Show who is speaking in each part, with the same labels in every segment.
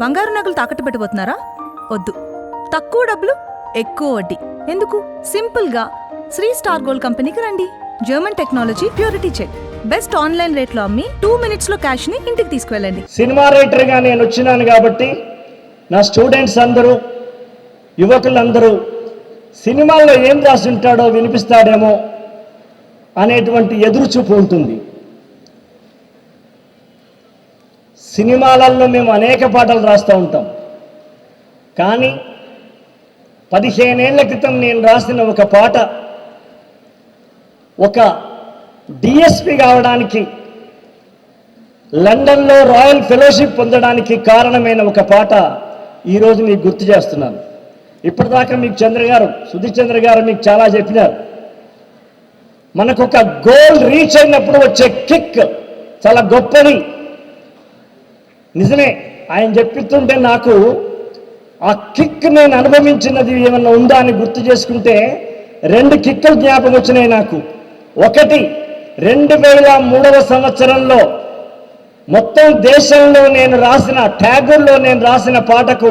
Speaker 1: బంగారు నగలు తాకట్టు పెట్టబోతున్నారా వద్దు. తక్కువ డబ్బులు ఎక్కువ వడ్డీ. ఎందుకు? సింపుల్గా. శ్రీ స్టార్ గోల్డ్ కంపెనీకి రండి. German technology purity check. Best online రేట్లో అమ్మి టూ మినిట్స్లో క్యాష్ని ఇంటికి తీసుకువెళ్ళండి.
Speaker 2: సినిమా రైటర్గా నేను వచ్చినాను కాబట్టి నా స్టూడెంట్స్ అందరూ యువకులందరూ సినిమాల్లో ఏం రాసి ఉంటాడో వినిపిస్తాడేమో అనేటువంటి ఎదురుచూపు ఉంటుంది. సినిమాలలో మేము అనేక పాటలు రాస్తూ ఉంటాం. కానీ పదిహేనేళ్ళ క్రితం నేను రాసిన ఒక పాట ఒక డిఎస్పి కావడానికి లండన్లో రాయల్ ఫెలోషిప్ పొందడానికి కారణమైన ఒక పాట ఈరోజు మీకు గుర్తు చేస్తున్నాను. ఇప్పటిదాకా మీకు చంద్ర గారు సుధీర్ చంద్ర గారు మీకు చాలా చెప్పినారు. మనకు ఒక గోల్ రీచ్ అయినప్పుడు వచ్చే కిక్ చాలా గొప్పది. నిజమే ఆయన చెప్పిస్తుంటే నాకు ఆ కిక్ నేను అనుభవించినది ఏమన్నా ఉందా అని గుర్తు చేసుకుంటే రెండు కిక్కులు జ్ఞాపకం వచ్చినాయి నాకు. ఒకటి రెండు వేల మూడవ సంవత్సరంలో మొత్తం దేశంలో నేను రాసిన ట్యాగుల్లో నేను రాసిన పాటకు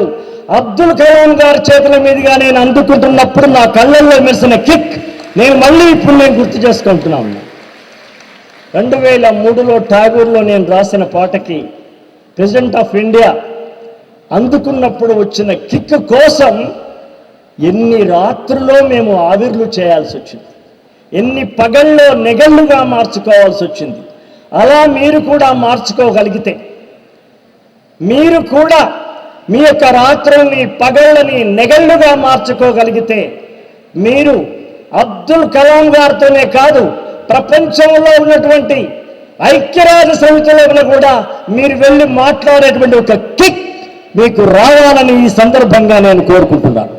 Speaker 2: అబ్దుల్ కలాం గారి చేతుల మీదుగా నేను అందుకుంటున్నప్పుడు నా కళ్ళల్లో మెరిసిన కిక్ నేను మళ్ళీ ఇప్పుడు నేను గుర్తు చేసుకుంటున్నాను. రెండు వేల మూడులో ట్యాగూర్లో నేను రాసిన పాటకి ప్రెసిడెంట్ ఆఫ్ ఇండియా అందుకున్నప్పుడు వచ్చిన కిక్ కోసం ఎన్ని రాత్రుల్లో మేము ఆవిర్లు చేయాల్సి వచ్చింది? ఎన్ని పగల్లో నెగళ్ళుగా మార్చుకోవాల్సి వచ్చింది? అలా మీరు కూడా మార్చుకోగలిగితే మీరు కూడా మీ యొక్క రాత్రుల్ని పగళ్ళని నెగళ్ళుగా మార్చుకోగలిగితే మీరు అబ్దుల్ కలాం గారితోనే కాదు ప్రపంచంలో ఉన్నటువంటి ఐక్యరాజ్య సమితిలో కూడా మీరు వెళ్ళి మాట్లాడేటువంటి ఒక కిక్ మీకు రావాలని ఈ సందర్భంగా నేను కోరుకుంటున్నాను.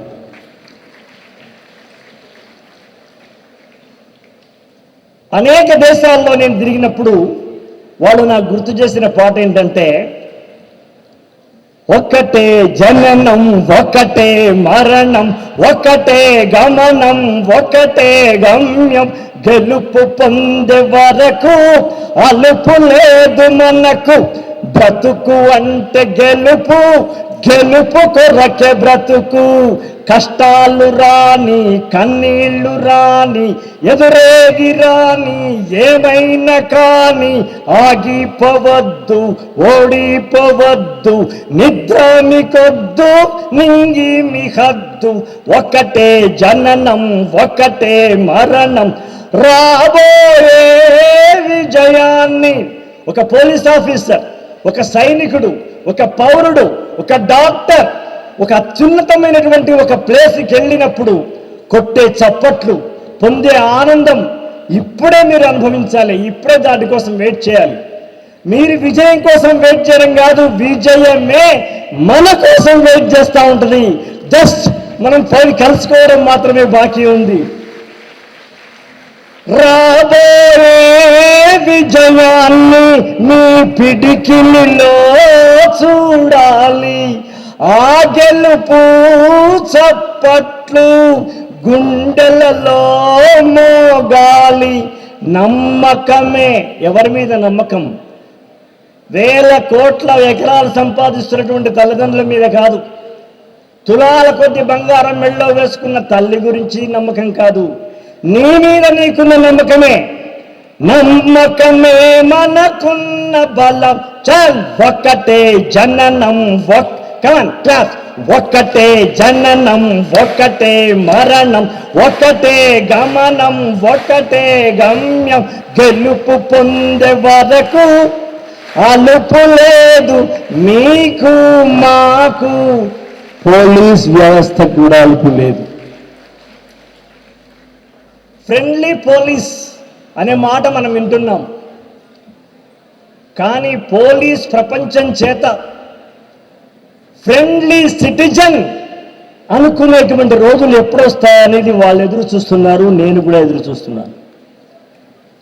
Speaker 2: అనేక దేశాల్లో నేను తిరిగినప్పుడు వాళ్ళు నాకు గుర్తు చేసిన పాట ఏంటంటే ఒకటే జననం ఒకటే మరణం ఒకటే గమనం ఒకటే గమ్యం. గెలుపు పొందే వరకు అలుపు లేదు మనకు. బ్రతుకు అంటే గెలుపు గెలుపు కొరకే బ్రతుకు. కష్టాలు రాని కన్నీళ్ళు రాని ఎదురేగి రాని ఏమైనా కాని ఆగిపోవద్దు ఓడిపోవద్దు నిద్ర మీకొద్దు నింగి మీ హద్దు ఒకటే జననం ఒకటే మరణం. రాబోయే విజయాన్ని ఒక పోలీస్ ఆఫీసర్ ఒక సైనికుడు ఒక పౌరుడు ఒక డాక్టర్ ఒక అత్యున్నతమైనటువంటి ఒక ప్లేస్కి వెళ్ళినప్పుడు కొట్టే చప్పట్లు పొందే ఆనందం ఇప్పుడే మీరు అనుభవించాలి. ఇప్పుడే దాని కోసం వెయిట్ చేయాలి. మీరు విజయం కోసం వెయిట్ చేయడం కాదు విజయమే మన కోసం వెయిట్ చేస్తూ ఉంటుంది. జస్ట్ మనం పోయి కలుసుకోవడం మాత్రమే బాకీ ఉంది. రాబోయే విజయాన్ని మీ పిడికిలిలో చూడాలి. ఆ గెలుపు చప్పట్లు గుండెలలో మోగాలి. నమ్మకమే. ఎవరి మీద నమ్మకం? వేల కోట్ల ఎకరాలు సంపాదిస్తున్నటువంటి తల్లిదండ్రుల మీద కాదు. తులాల కొద్ది బంగారం మెళ్ళో వేసుకున్న తల్లి గురించి నమ్మకం కాదు. నీ మీద నీకున్న నమ్మకమే. నమ్మకమే మనకున్న బలం. చల్ ఒక్కటే జననం కమన్ క్లాస్ ఒక్కటే జననం ఒక్కటే మరణం ఒకటే గమనం ఒకటే గమ్యం. గెలుపు పొందే వరకు అలుపు లేదు మీకు మాకు. పోలీస్ వ్యవస్థ కూడా అలుపు లేదు. ఫ్రెండ్లీ పోలీస్ అనే మాట మనం వింటున్నాం. కానీ పోలీస్ ప్రపంచం చేత ఫ్రెండ్లీ సిటిజన్ అనుకునేటువంటి రోజులు ఎప్పుడు వస్తాయనేది వాళ్ళు ఎదురు చూస్తున్నారు నేను కూడా ఎదురు చూస్తున్నాను.